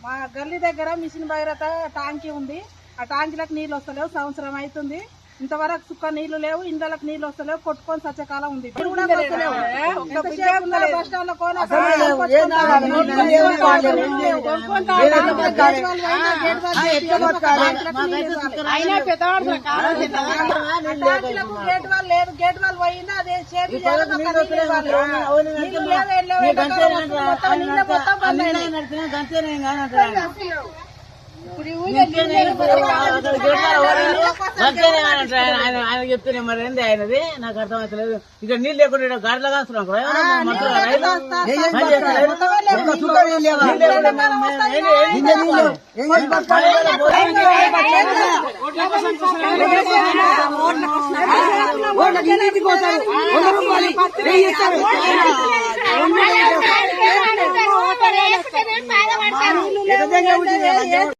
మా గల్లీ దగ్గర మిషన్ భగీరథ టాంకీ ఉంది. ఆ టాంకీలకు నీళ్ళు వస్తలేవు సంవత్సరం అవుతుంది. ఇంతవరకు సుక్క నీళ్ళు లేవు ఇండ్లకు నీళ్ళు వస్తలేవు కొట్టుకొని సత్యకాలం ఉంది. ఇప్పుడు కూడా వస్తలేవు. ఎంతసేపు ఉన్నా బస్ స్టాండ్లో కోన కొనుక్కొని తాగాలి. లేవు. కొనుక్కొని తాగాలి. గేట్ వాళ్ళు లేదు. గేట్ వాళ్ళు పోయిందా? అదే మొత్తం ఆయన ఆయన చెప్తేనే మరి ఏంది ఆయనది నాకు అర్థమవుతలేదు ఇక్కడ నీళ్ళు లేకుండా గాడిలో కాస్తున్నాం